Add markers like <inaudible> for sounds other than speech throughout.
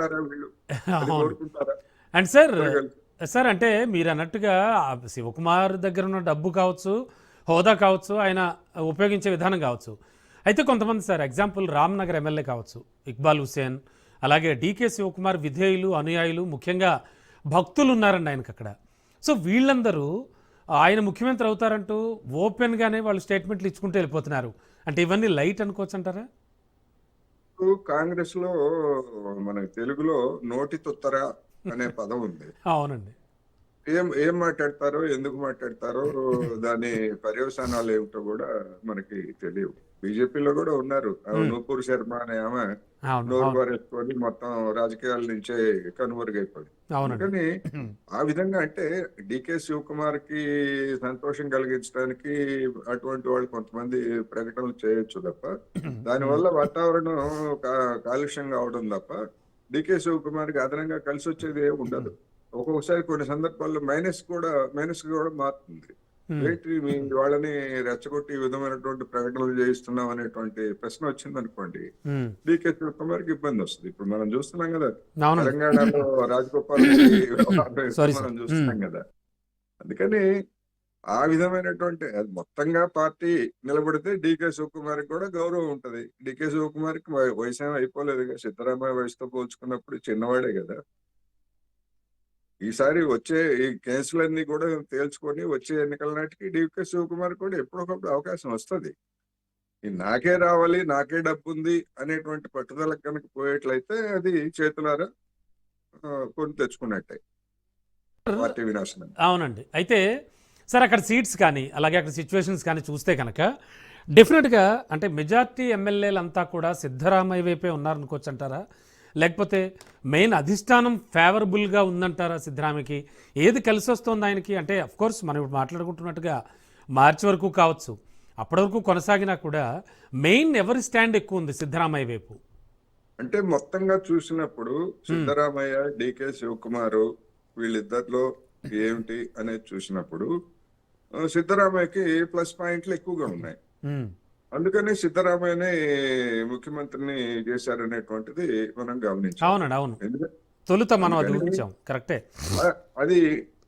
కోరుకుంటారా వీళ్ళు? <laughs> And sir. Sir అంటే మీరు అన్నట్టుగా శివకుమార్ దగ్గర ఉన్న డబ్బు కావచ్చు హోదా కావచ్చు ఆయన ఉపయోగించే విధానం కావచ్చు. అయితే కొంతమంది సార్ ఎగ్జాంపుల్ రామ్నగర్ ఎమ్మెల్యే కావచ్చు ఇక్బాల్ హుసేన్ అలాగే డీకే శివకుమార్ విధేయులు అనుయాయులు ముఖ్యంగా భక్తులు ఉన్నారండి ఆయనకు అక్కడ సో వీళ్ళందరూ ఆయన ముఖ్యమంత్రి అవుతారంటూ ఓపెన్గానే వాళ్ళు స్టేట్మెంట్లు ఇచ్చుకుంటూ వెళ్ళిపోతున్నారు. అంటే ఇవన్నీ లైట్ అనుకోవచ్చు అంటారా కాంగ్రెస్లో మన తెలుగులో నోటి తుత్తర అనే పదం ఉంది. అవునండి. ఏం ఏం మాట్లాడతారో ఎందుకు మాట్లాడతారో దాని పర్యవసానాలు ఏమిటో కూడా మనకి తెలియవు. బీజేపీలో కూడా ఉన్నారు. నూపూర్ శర్మ అనే ఆమె నోరు పారేసుకొని మొత్తం రాజకీయాల నుంచే కనుమరుగైపోయింది. అవునండి. కానీ ఆ విధంగా అంటే డికే శివకుమార్కి సంతోషం కలిగించడానికి అటువంటి వాళ్ళు కొంతమంది ప్రకటనలు చేయొచ్చు తప్ప దానివల్ల వాతావరణం కాలుష్యం కావడం తప్ప డికే శివకుమార్కి అదనంగా కలిసి వచ్చేది ఏమి ఉండదు ఒక్కొక్కసారి కొన్ని సందర్భాల్లో మైనస్ కూడా మైనస్ కూడా మారుతుంది. Hmm. మీ వాళ్ళని రెచ్చగొట్టి ఈ విధమైనటువంటి ప్రకటనలు చేయిస్తున్నాం అనేటువంటి ప్రశ్న వచ్చింది అనుకోండి. డికే శివకుమార్కి ఇబ్బంది వస్తుంది. ఇప్పుడు మనం చూస్తున్నాం కదా. తెలంగాణలో రాజగోపాల్ <laughs> మనం. చూస్తున్నాం కదా. అందుకని ఆ విధమైనటువంటి అది మొత్తంగా పార్టీ నిలబడితే డికే శివకుమార్ కూడా గౌరవం ఉంటది. డికే శివకుమార్కి వయసు ఏం అయిపోలేదు కదా. సిద్ధరామయ్య వయసుతో పోల్చుకున్నప్పుడు చిన్నవాడే కదా. ఈసారి వచ్చే ఈ కేసులన్నీ కూడా తేల్చుకొని వచ్చే ఎన్నికల నాటికి డివికే శివకుమార్ కూడా ఎప్పుడొకప్పుడు అవకాశం వస్తుంది. ఈ నాకే రావాలి నాకే డబ్బు ఉంది అనేటువంటి పట్టుదల కనుక పోయేట్లయితే అది చేతులారా కొని తెచ్చుకున్నట్టే. పార్టీ వినాశనం. అవునండి. అయితే సార్ అక్కడ సీట్స్ కానీ అలాగే అక్కడ సిచ్యువేషన్స్ కానీ చూస్తే కనుక డెఫినెట్గా అంటే మెజార్టీ ఎమ్మెల్యేలంతా కూడా సిద్ధరామయ్య వైపే ఉన్నారనుకోవచ్చు అంటారా లేకపోతే మెయిన్ అధిష్టానం ఫేవరబుల్గా ఉందంటారా సిద్ధరామయ్యకి? ఏది కలిసి వస్తుంది ఆయనకి? అంటే అఫ్ కోర్స్ మనం ఇప్పుడు మాట్లాడుకుంటున్నట్టుగా మార్చి వరకు కావచ్చు. అప్పటి వరకు కొనసాగినా కూడా మెయిన్ ఎవరి స్టాండ్ ఎక్కువ ఉంది సిద్ధరామయ్య వైపు? అంటే మొత్తంగా చూసినప్పుడు సిద్ధరామయ్య డికే శివకుమార్ వీళ్ళిద్దరిలో ఏమిటి అనేది చూసినప్పుడు సిద్ధరామయ్యకి ప్లస్ పాయింట్లు ఎక్కువగా ఉన్నాయి. అందుకని సిద్ధరామయ్యని ముఖ్యమంత్రిని చేశారనేటువంటిది మనం గమనించాం. అవునండి అవును. తొలుత మనం అది ఊహించాం కరెక్టే. అది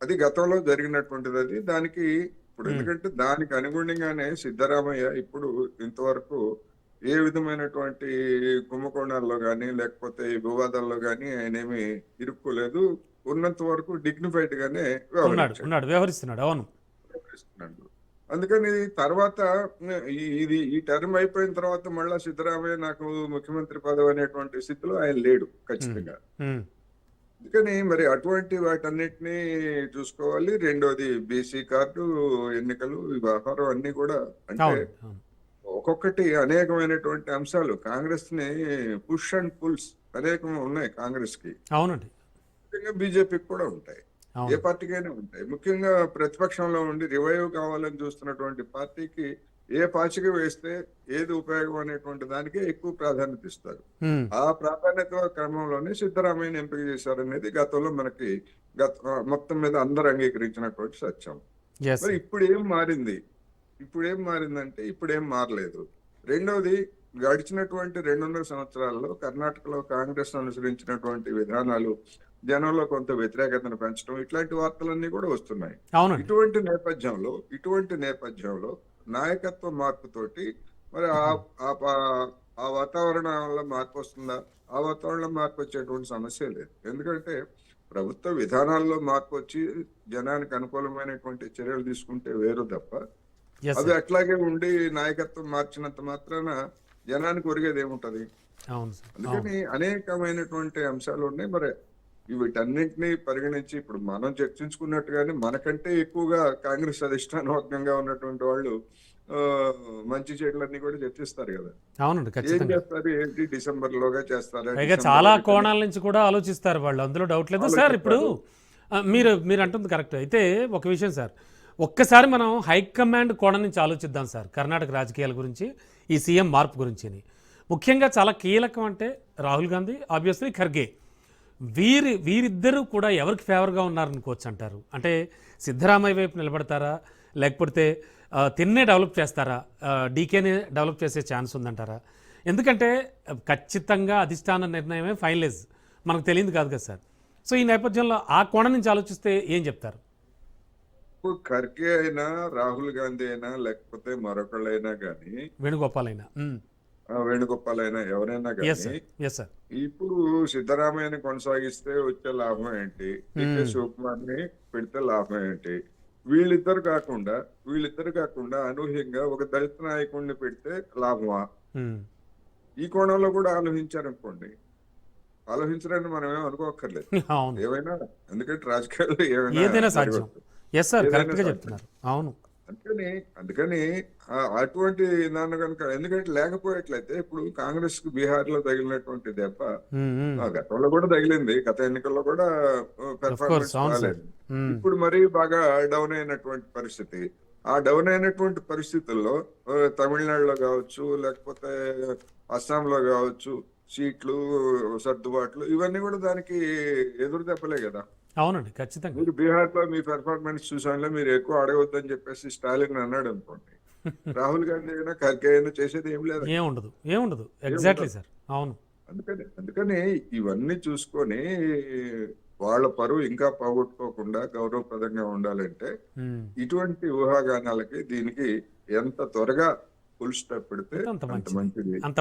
అది గతంలో జరిగినటువంటిది అది. దానికి ఇప్పుడు. ఎందుకంటే దానికి అనుగుణంగానే సిద్ధరామయ్య ఇప్పుడు ఇంతవరకు ఏ విధమైనటువంటి కుంభకోణాల్లో గాని లేకపోతే ఈ వివాదాల్లో గాని ఆయన ఏమి ఇరుక్కోలేదు. ఉన్నంత వరకు డిగ్నిఫైడ్ గానే వ్యవహరిస్తున్నాడు అవును. వ్యవహరిస్తున్నాడు. అందుకని తర్వాత ఇది ఈ టర్మ్ అయిపోయిన తర్వాత మళ్ళా సిద్ధరామయ్య నాకు ముఖ్యమంత్రి పదవి అనేటువంటి స్థితిలో ఆయన లేడు ఖచ్చితంగా. అందుకని మరి అటువంటి వాటన్నిటిని చూసుకోవాలి. రెండోది బీసీ కార్డు ఎన్నికలు వ్యవహారం అన్ని కూడా అంటే ఒక్కొక్కటి అనేకమైనటువంటి అంశాలు. కాంగ్రెస్ని పుష్ అండ్ పుల్స్ అనేకం ఉన్నాయి కాంగ్రెస్కి అవునండి బీజేపీకి కూడా ఉంటాయి. ఏ పార్టీకైనా ఉంటాయి. ముఖ్యంగా ప్రతిపక్షంలో ఉండి రివైవ్ కావాలని చూస్తున్నటువంటి పార్టీకి ఏ పాచిక వేస్తే ఏది ఉపయోగం అనేటువంటి దానికే ఎక్కువ ప్రాధాన్యత ఇస్తారు. ఆ ప్రాధాన్యత క్రమంలోనే సిద్ధరామయ్యని ఎంపిక చేశారనేది గతంలో మనకి గత మొత్తం మీద అందరు అంగీకరించినటువంటి సత్యం. మరి ఇప్పుడు ఏం మారింది? ఇప్పుడు ఏం మారిందంటే ఇప్పుడు ఏం మారలేదు. రెండవది గడిచినటువంటి రెండున్నర సంవత్సరాల్లో కర్ణాటకలో కాంగ్రెస్ అనుసరించినటువంటి విధానాలు జనంలో కొంత వ్యతిరేకతను పెంచడం ఇట్లాంటి వార్తలన్నీ కూడా వస్తున్నాయి. ఇటువంటి నేపథ్యంలో ఇటువంటి నేపథ్యంలో నాయకత్వ మార్పుతోటి మరి ఆ- వాతావరణంలో మార్పు వస్తుందా? ఆ వాతావరణంలో మార్పు వచ్చేటువంటి సమస్య లేదు. ఎందుకంటే ప్రభుత్వ విధానాల్లో మార్పు వచ్చి జనానికి అనుకూలమైనటువంటి చర్యలు తీసుకుంటే వేరు తప్ప అవి అట్లాగే ఉండి నాయకత్వం మార్చినంత మాత్రాన జనానికి ఒరిగేది ఏముంటది? అందుకని అనేకమైనటువంటి అంశాలు ఉన్నాయి. మరి వీటన్నింటినీ పరిగణించి ఇప్పుడు మనం చర్చించుకున్నట్టుగానే మనకంటే ఎక్కువగా కాంగ్రెస్ అధిష్టానవర్గంగా ఉన్నటువంటి వాళ్ళు మంచి చెడులన్నీ కూడా చర్చిస్తారు కదా. అవునండి ఏం చేస్తారు? ఏంటి డిసెంబర్ లోగా చేస్తారా? పైగా చాలా కోణాల నుంచి కూడా ఆలోచిస్తారు వాళ్ళు. అందులో డౌట్ లేదు సార్ ఇప్పుడు. మీరు మీరు అంటుంది కరెక్ట్ అయితే ఒక విషయం సార్. ఒక్కసారి మనం హైకమాండ్ కోణం నుంచి ఆలోచిద్దాం సార్ కర్ణాటక రాజకీయాల గురించి ఈ సీఎం మార్పు గురించి ముఖ్యంగా చాలా కీలకం అంటే రాహుల్ గాంధీ ఆబ్వియస్లీ ఖర్గే. వీరి వీరిద్దరూ కూడా ఎవరికి ఫేవర్గా ఉన్నారనుకోవచ్చు అంటారు? అంటే సిద్ధరామయ్య వైపు నిలబడతారా? లేకపోతే తిన్నే డెవలప్ చేస్తారా? డీకేనే డెవలప్ చేసే ఛాన్స్ ఉందంటారా? ఎందుకంటే ఖచ్చితంగా అధిష్టాన నిర్ణయమే ఫైనలైజ్. మనకు తెలియదు కాదు కదా సార్. సో ఈ నేపథ్యంలో ఆ కోణం నుంచి ఆలోచిస్తే ఏం చెప్తారు? ఇప్పుడు ఖర్గే అయినా రాహుల్ గాంధీ అయినా లేకపోతే మరొకళ్ళైనా కానీ వేణుగోపాల్ అయినా. వేణుగోపాల్ అయినా ఎవరైనా కానీ ఇప్పుడు సిద్ధరామయ్యని కొనసాగిస్తే వచ్చే లాభం ఏంటి? డికే శివకుమార్ని పెడితే లాభం ఏంటి? వీళ్ళిద్దరు కాకుండా వీళ్ళిద్దరు కాకుండా అనూహ్యంగా ఒక దళిత నాయకుడిని పెడితే లాభమా? ఉమ్. ఈ కోణంలో కూడా ఆలోచించారనుకోండి. ఆలోచించడానికి మనం ఏం అనుకోక్కర్లేదు ఏమైనా? ఎందుకంటే రాజకీయాల్లో ఏమైనా. ఎస్ సార్ కరెక్ట్గా సాధ్యం. చెప్తున్నారు. అవును. అందుకని అందుకని అటువంటి దాన్ని కనుక ఎందుకంటే లేకపోయేట్లయితే ఇప్పుడు కాంగ్రెస్కు బీహార్లో తగిలినటువంటి దెబ్బ గతంలో కూడా తగిలింది. గత ఎన్నికల్లో కూడా పెర్ఫార్మెన్స్ ఉమ్. ఇప్పుడు మరీ బాగా డౌన్ అయినటువంటి పరిస్థితి. ఆ డౌన్ అయినటువంటి పరిస్థితుల్లో తమిళనాడులో కావచ్చు లేకపోతే అస్సాంలో కావచ్చు సీట్లు సర్దుబాట్లు ఇవన్నీ కూడా దానికి ఎదురు దెబ్బలే కదా. అవునండి ఖచ్చితంగా. మీరు బీహార్లో మీ పెర్ఫార్మెన్స్ చూసానులే మీరు ఎక్కువ అడగవద్దని చెప్పేసి స్టాలిన్ అన్నాడు అనుకోండి. <laughs> రాహుల్ గాంధీ అయినా ఖర్గే అయినా చేసేది ఏం లేదు ఏముండదు ఏముండదు ఎగ్జాక్ట్లీ సార్ అవును. అందుకని అందుకని ఇవన్నీ చూసుకొని వాళ్ళ పరువు ఇంకా పోగొట్టుకోకుండా గౌరవప్రదంగా ఉండాలంటే. ఇటువంటి ఊహాగానాలకి దీనికి ఎంత త్వరగా ఫుల్ స్టాప్ పెడితే అంత మంచిది. మంచిది. అంత